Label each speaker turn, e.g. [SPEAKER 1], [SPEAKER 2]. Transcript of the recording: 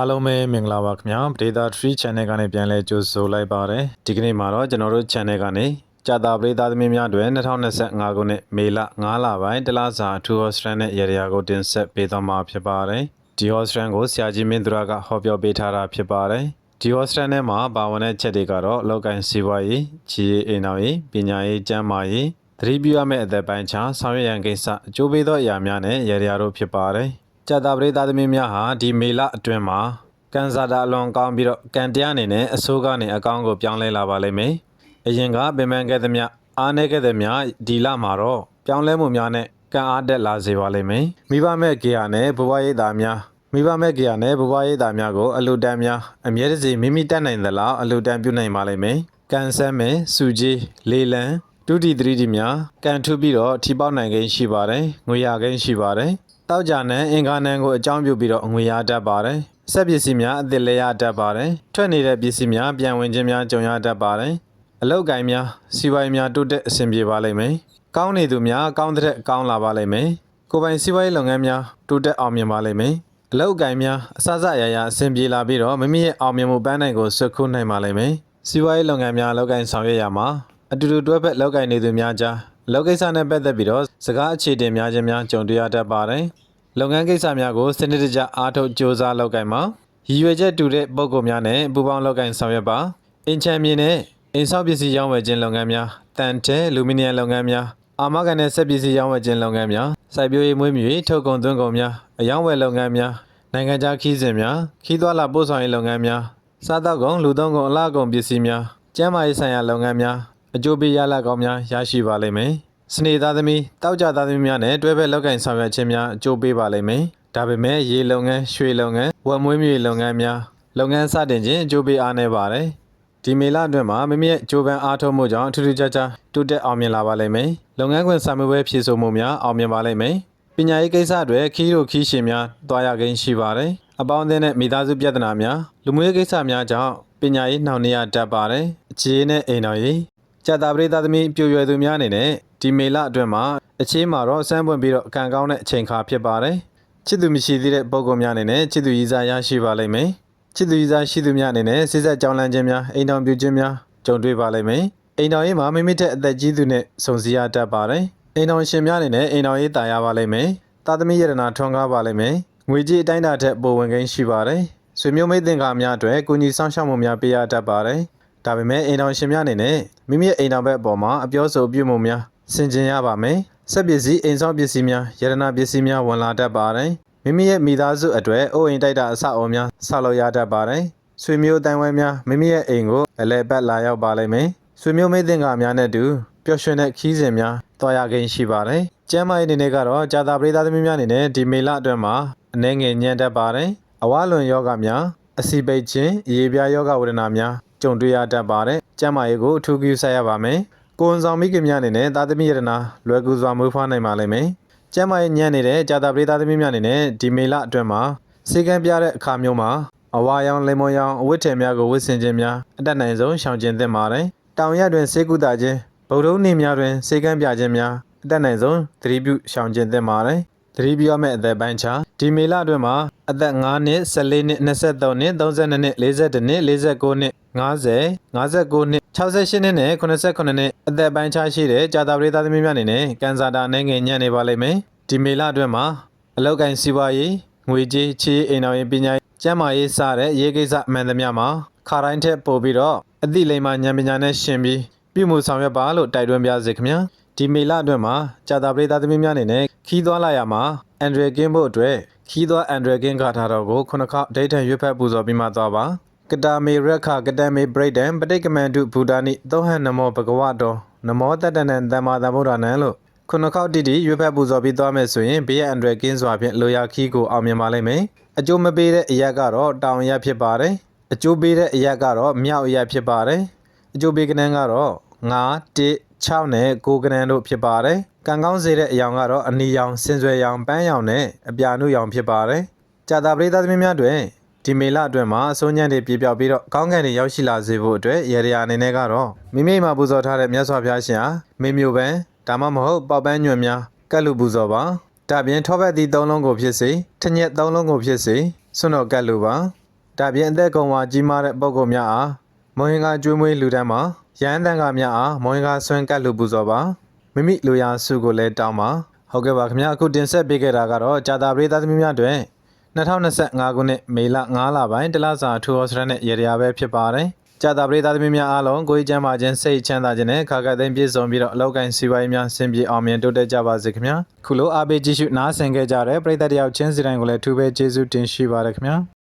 [SPEAKER 1] အားလုံးပဲမင်္ဂလာပါခင်ဗျာ Data Tree Channel ကနေပြန်လဲကြိုဆိုလိုက်ပါတယ်ဒီကနေ့မှာတော့ကျွန်တော်တို့ Channel ကနေကြာတာပရိသတ်သမီးများတွေ2025ခုနှစ်မေလ9လပိုင်းတလစာအထူးဟော့စတန်နဲ့ရေရာကိုတင်ဆက်ပေးသွားမှာဖြစ်ပါတယ်ဒီဟော့စတန်ကိုဆရာကြီးမင်းသူရကဟောပြောပေးထားတာဖြစ်ပါတယ်ဒီဟော့စတန်ထဲမှာပါဝင်တဲ့ချက်တွေကတော့လောက်ကိုင်းစီးပွားရေးခြေရေးအိမ်တော်ရေးပညာရေးကျန်းမာရေးသတိပြုရမယ့်အသက်ပိုင်းခြားဆောင်ရွက်ရန်ကိစ္စအကျိုးပေးသောအရာများနဲ့ရေရာတို့ဖြစ်ပါတယ် ကြာတာပရိသတ်သမီးများဟာဒီမေလအတွင်းမှာကန်စာတာအလွန်ကောင်းပြီးတော့ကန်တရားအနေနဲ့အစိုးကနေအကောင့်ကိုပြောင်းလဲလာပါလိမ့်မယ်။အရင်ကပင်ပန်းခဲ့သမျှအားနည်းခဲ့သမျှဒီလမှာတော့ပြောင်းလဲမှုများနဲ့ကန်အားတက်လာစေပါလိမ့်မယ်။မိဘမဲ့ကေယာနဲ့ဘဝရိပ်သားများမိဘမဲ့ကေယာနဲ့ဘဝရိပ်သားများကိုအလူတန်းများအမြဲတစေမိမိတက်နိုင်သလားအလူတန်းပြုနိုင်ပါလိမ့်မယ်။ကန်ဆမ်းမယ်စူကြီးလေးလံဒုတိသတိတိများကန်ထုပြီးတော့ထိပေါက်နိုင်ကိန်းရှိပါတယ်။ငွေရကိန်းရှိပါတယ်။ တောက်ကြနဲ့အင်္ဂါနံကိုအကြောင်းပြုပြီးတော့ငွေရတတ်ပါတယ်။ဆက်ပစ္စည်းများအသစ်လဲရတတ်ပါတယ်။ထွက်နေတဲ့ပစ္စည်းများပြန်ဝင်ခြင်းများကြုံရတတ်ပါတယ်။အလောက်ကိုင်းများစီဝိုင်းများတိုးတက်အဆင်ပြေပါလိမ့်မယ်။ကောင်းနေသူများကောင်းတဲ့ကောင်းလာပါလိမ့်မယ်။ကိုယ်ပိုင်စီဝိုင်းလုပ်ငန်းများတိုးတက်အောင်မြင်ပါလိမ့်မယ်။အလောက်ကိုင်းများအစစအရာရာအဆင်ပြေလာပြီးတော့မိမိရဲ့အောင်မြင်မှုပန်းနိုင်ကိုဆွတ်ခုနိုင်ပါလိမ့်မယ်။စီဝိုင်းလုပ်ငန်းများလောက်ကိုင်းဆောင်ရွက်ရမှာအတူတူတွဲဖက်လောက်ကိုင်းနေသူများကြားလောက်ကိစ္စနဲ့ပတ်သက်ပြီးတော့ စကားအခြေတင်များခြင်းများကြုံတွေ့ရတတ်ပါတယ်။လုပ်ငန်းကိစ္စများကိုစနစ်တကျအားထုတ်စ조사လုပ်ကိုင်ပါရည်ရွယ်ချက်တူတဲ့ပုံကောများနဲ့ပူးပေါင်းလုပ်ကိုင်ဆောင်ရွက်ပါအင်ချမ်းမြင်နဲ့အင်ဆောက်ပစ္စည်းရောင်းဝယ်ခြင်းလုပ်ငန်းများတန်တဲလူမီနီယံလုပ်ငန်းများအာမခံတဲ့စက်ပစ္စည်းရောင်းဝယ်ခြင်းလုပ်ငန်းများစိုက်ပျိုးရေးမွေးမြူရေးထုတ်ကုန်သွင်းကုန်များအယောင်းဝယ်လုပ်ငန်းများနိုင်ငံခြားခီးစဉ်များခီးသွွာလာပို့ဆောင်ရေးလုပ်ငန်းများစားတောက်ကုန်လူသုံးကုန်အလားကုန်ပစ္စည်းများကျန်းမာရေးဆိုင်ရာလုပ်ငန်းများအကျိုးပေးရလဒ်ကောင်းများရရှိပါလိမ့်မယ် စနေသားသမီးတောက်ကြသားသမီးများနဲ့တွဲဘက်လောက်ကင်ဆောင်ရွက်ခြင်းများအကျိုးပေးပါလိမ့်မယ်။ဒါပေမဲ့ရေလုပ်ငန်း၊ရွှေလုပ်ငန်း၊ဝက်မွေးမြူလုပ်ငန်းများလုပ်ငန်းစတင်ခြင်းအကျိုးပေးအားနည်းပါတယ်။ဒီမေလအတွင်းမှာမိမိရဲ့ကြိုးပမ်းအားထုတ်မှုကြောင့်အထူးထူးခြားခြားတိုးတက်အောင်မြင်လာပါလိမ့်မယ်။လုပ်ငန်းခွင်စာမေးပွဲဖြေဆိုမှုများအောင်မြင်ပါလိမ့်မယ်။ပညာရေးကိစ္စတွေခီးတို့ခီးရှင်များတွားရကိန်းရှိပါတယ်။အပေါင်းအသင်းနဲ့မိသားစုပြဿနာများလူမှုရေးကိစ္စများကြောင့်ပညာရေးနှောင့်နှေးရတတ်ပါတယ်။အခြေနဲ့အိမ်တော်ရေးကြာတာပရိသတ်သမီးပြိုရွယ်သူများအနေနဲ့ ဒီမေလအတွင်းမှာအခြေမှာတော့စမ်းပွင့်ပြီးတော့အကံကောင်းတဲ့အချိန်ခါဖြစ်ပါတယ်။ချစ်သူမရှိသေးတဲ့ပုံကောင်များအနေနဲ့ချစ်သူရည်စားရရှိပါလိမ့်မယ်။ချစ်သူရည်စားရှိသူများအနေနဲ့စိစက်ကြောင်းလန့်ခြင်းများအိမ်တော်ပြုခြင်းများကြုံတွေ့ပါလိမ့်မယ်။အိမ်တော်ရေးမှာမိမိတဲ့အသက်ကြီးသူနဲ့စုံစည်းရတတ်ပါတယ်။အိမ်တော်ရှင်များအနေနဲ့အိမ်တော်ရေးတာရပါလိမ့်မယ်။သာသမီရတနာထွန်းကားပါလိမ့်မယ်။ငွေကြေးအတိုင်းအတာထက်ပိုဝင်ကိန်းရှိပါတယ်။ဆွေမျိုးမိတ်သင်္ကာများအတွက်ကုညီဆောင်ရှောက်မှုများပေးရတတ်ပါတယ်။ဒါပေမဲ့အိမ်တော်ရှင်များအနေနဲ့မိမိရဲ့အိမ်တော်ဘက်အပေါ်မှာအပြောဆိုပြုမှုများ ဆင်ခြင်ရပါမယ်။စက်ပစ္စည်းအိမ်ဆောင်ပစ္စည်းများယရနာပစ္စည်းများဝင်လာတတ်ပါတယ်။မိမိရဲ့မိသားစုအတွက်အိုးအိမ်တိုက်တာအဆောက်အအုံများဆောက်လုပ်ရတတ်ပါတယ်။ဆွေမျိုးတိုင်ဝဲများမိမိရဲ့အိမ်ကိုအလဲပတ်လာရောက်ပါလိမ့်မယ်။ဆွေမျိုးမိတ်သင်္ကာများနဲ့အတူပျော်ရွှင်တဲ့ခီးစဉ်များတွားရကိန်းရှိပါတယ်။ကျမ်းမာရေးအနေနဲ့ကတော့ကြာတာပရိသတ်သမီးများအနေနဲ့ဒီမေလအတွင်းမှာအနေငယ်ညံ့တတ်ပါတယ်။အဝလွန်ယောဂများအစီပိတ်ခြင်းအရေးပြားယောဂဝေဒနာများကြုံတွေ့ရတတ်ပါတယ်။ကျမ်းမာရေးကိုအထူးပြုဆိုင်ရပါမယ်။ ကိုယ်ဝန်ဆောင်မိခင်များအနေနဲ့သာသမီရတနာလွယ်ကူစွာမွေးဖွားနိုင်ပါလိမ့်မယ်။ကျမ်းမာရေးညံ့နေတဲ့ကြာတာပရိသတ်သမီးများအနေနဲ့ဒီမေလအတွင်းမှာစေကံပြတဲ့အခါမျိုးမှာအဝါရောင်လေမွန်ရောင်အဝတ်ထည်များကိုဝတ်ဆင်ခြင်းများအတက်နိုင်ဆုံးရှောင်ကျဉ်သင့်ပါတယ်။တောင်ရတွင်စေကုတာခြင်းဗုဒ္ဓနေ့များတွင်စေကံပြခြင်းများအတက်နိုင်ဆုံးသတိပြုရှောင်ကျဉ်သင့်ပါတယ်။သတိပြုရမယ့်အသက်ပိုင်းခြားဒီမေလအတွင်းမှာအသက်5နှစ်14နှစ်23နှစ်32နှစ်42နှစ်49နှစ်50 59နှစ် 68နှစ်နဲ့89နှစ်အသက်ပိုင်းခြားရှိတဲ့ကြာတာပရိသတ်သမီးများအနေနဲ့ကန်စာတာအနေငယ်ညံ့နေပါလိမ့်မယ်ဒီမေလအတွင်းမှာအလောက်ကိုင်းစီးပွားရေးငွေကြေးချေးအိမ်တော်ရေးပညာရေးကျန်းမာရေးစတဲ့ရေးကိစ္စအမှန်သမျှမှာခါတိုင်းထက်ပိုပြီးတော့အသည့်လိမ္မာဉာဏ်ပညာနဲ့ရှင်ပြီးပြုမှုဆောင်ရွက်ပါလို့တိုက်တွန်းပြစေခင်ဗျာဒီမေလအတွင်းမှာကြာတာပရိသတ်သမီးများအနေနဲ့ခီးသွားလာရမှာအန်ဒရယ်ကင်းဖို့အတွက်ခီးသွားအန်ဒရယ်ကင်းကာထားတော်ကိုခုနှစ်ခေါက်ဒိဋ္ဌံရွတ်ဖက်ပူဇော်ပြီးမှသွားပါ ကတာမေရက်ခကတမေပရိဒံပဋိကမန္တုဘူတာနိသောဟံနမောဘဂဝတောနမောတတ္တနံသမ္မာသမ္ဗုဒ္ဓနံလို့ခုနှစ်ခေါက်တိတိရွတ်ဖက်ပူဇော်ပြီးသွားမယ်ဆိုရင်ဘေးရန်အန်ဒရယ်ကင်းစွာဖြင့်လိုရာခီးကိုအောင်မြင်ပါလိမ့်မယ်အကျိုးမပေးတဲ့အရက်ကတော့တောင်ရက်ဖြစ်ပါတယ်အကျိုးပေးတဲ့အရက်ကတော့မြောက်အရက်ဖြစ်ပါတယ်အကျိုးပေးကနန်းကတော့9 1 6နဲ့9ကနန်းတို့ဖြစ်ပါတယ်ကံကောင်းစေတဲ့အယောင်ကတော့အနီရောင်စင်ဆွဲရောင်ပန်းရောင်နဲ့အပြာနုရောင်ဖြစ်ပါတယ်ကြာတာပရိသတ်သမီးများတွင် ဒီမေလအတွင်းမှာအစိုးညံ့တွေပြေပြောက်ပြီးတော့ကောင်းကင်တွေရောက်ရှိလာစေဖို့အတွက်ရေရရာအနေနဲ့ကတော့မိမိမှာပူဇော်ထားတဲ့မြတ်စွာဘုရားရှင်ဟာမေမျိုးပန်းဒါမှမဟုတ်ပေါက်ပန်းညွန့်များကတ်လူပူဇော်ပါဒါပြင်ထောဘက်သီးသုံးလုံးကိုဖြစ်စေထညက်သုံးလုံးကိုဖြစ်စေဆွတ်တော်ကတ်လူပါဒါပြင်အသက်ကုန်ဝါကြီးမားတဲ့ပုဂ္ဂိုလ်များအားမောဟင်ကကျွေးမွေးလူတန်းမှာရဟန်းတန်ကများအားမောဟင်ကဆွမ်းကပ်လူပူဇော်ပါမိမိလူရာစုကိုလည်းတောင်းပါဟုတ်ကဲ့ပါခင်ဗျာအခုတင်ဆက်ပေးခဲ့တာကတော့ဂျာတာပရိသတ်သမီးများတွေ 2025ခုနှစ်မေလ9လပိုင်းတလစာထူဟောစရနဲ့ရေရာပဲဖြစ်ပါတယ်ကြာတာပရိသတ်သမီးများအားလုံးကိုယ်ကျမ်းမာခြင်းစိတ်ချမ်းသာခြင်းနဲ့ခါကသိမ်းပြည့်စုံပြီးတော့အလောက်ကိုင်းစီးပွားရေးများဆင်ပြေအောင်မြင်တိုးတက်ကြပါစေခင်ဗျာခုလိုအားပေးကြည့်ရှုနားဆင်ခဲ့ကြတဲ့ပရိသတ်တယောက်ချင်းစီတိုင်းကိုလည်းထူးပဲကျေးဇူးတင်ရှိပါရခင်ဗျာ